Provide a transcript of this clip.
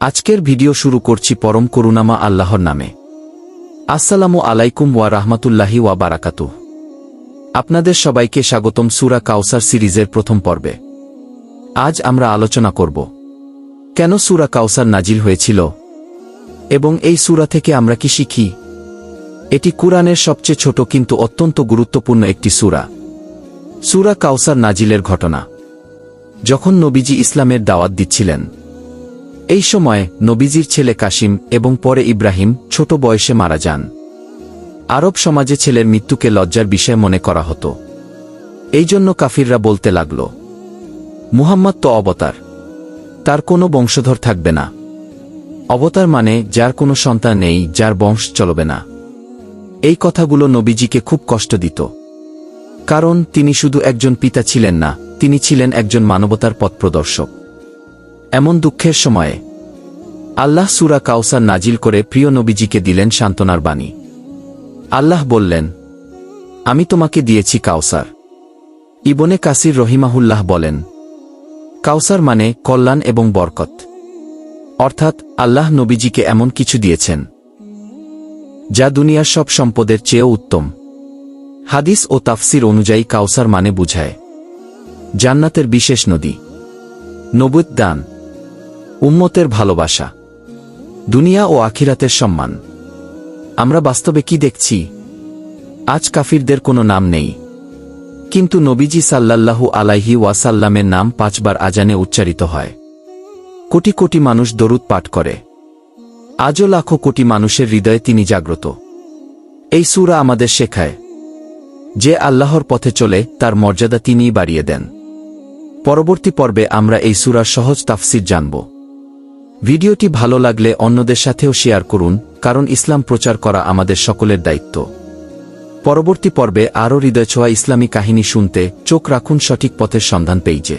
আজকের ভিডিও শুরু করছি পরম করুণামা আল্লাহর নামে। আসসালামু আলাইকুম ওয়া রাহমাতুল্লাহি ওয়া বারাকাতু আপনাদের সবাইকে স্বাগতম সুরা কাউসার সিরিজের প্রথম পর্বে। আজ আমরা আলোচনা করব, কেন সুরা কাউসার নাজিল হয়েছিল এবং এই সুরা থেকে আমরা কি শিখি? এটি কুরআনের সবচেয়ে ছোট কিন্তু অত্যন্ত গুরুত্বপূর্ণ একটি সুরা। সুরা কাউসার নাজিলের ঘটনা। যখন নবীজি ইসলামের দাওয়াত দিচ্ছিলেন এই সময় নবীজির ছেলে কাশিম এবং পরে ইব্রাহিম ছোট বয়সে মারা যান। আরব সমাজে ছেলের মৃত্যুকে লজ্জার বিষয় মনে করা হতো। এই জন্য কাফিররা বলতে লাগল, মুহাম্মদ তো অবতার। তার কোনো বংশধর থাকবে না। অবতার মানে যার কোনো সন্তান নেই, যার বংশ চলবে না। এই কথাগুলো নবীজিকে খুব কষ্ট দিত। কারণ তিনি শুধু একজন পিতা ছিলেন না, তিনি ছিলেন একজন মানবতার পথপ্রদর্শক এমন দুঃখের সময়ে আল্লাহ সুরা কাউসার নাজিল করে প্রিয় নবীজিকে দিলেন সান্ত্বনার বাণী। আল্লাহ বললেন, আমি তোমাকে দিয়েছি কাউসার ইবনে কাসির রহিমাহুল্লাহ বলেন কাউসার মানে কল্যাণ এবং বরকত। অর্থাৎ আল্লাহ নবীজিকে এমন কিছু দিয়েছেন, যা দুনিয়ার সব সম্পদের চেয়েও উত্তম। হাদিস ও তাফসির অনুযায়ী কাউসার মানে বুঝায়, জান্নাতের বিশেষ নদী নবুত দান, উম্মতের ভালোবাসা। দুনিয়া ও আখিরাতের সম্মান। আমরা বাস্তবে কি দেখছি? আজ কাফিরদের কোনো নাম নেই। কিন্তু নবীজি সাল্লাল্লাহু আলাইহি ওয়াসাল্লামের নাম পাঁচবার আজানে উচ্চারিত হয়। কোটি কোটি মানুষ দরুদ পাঠ করে। আজও লাখো কোটি মানুষের হৃদয়ে তিনি জাগ্রত। এই সুরা আমাদের শেখায়, যে আল্লাহর পথে চলে তার মর্যাদা তিনিই বাড়িয়ে দেন। পরবর্তী পর্বে আমরা এই সুরার সহজ তাফসির জানব। ভিডিওটি ভালো লাগলে অন্যদের সাথেও শেয়ার করুন, কারণ ইসলাম প্রচার করা আমাদের সকলের দায়িত্ব। পরবর্তী পর্বে আরও হৃদয় ছোঁয়া ইসলামী কাহিনী শুনতে চোখ রাখুন সঠিক পথের সন্ধান পেইজে।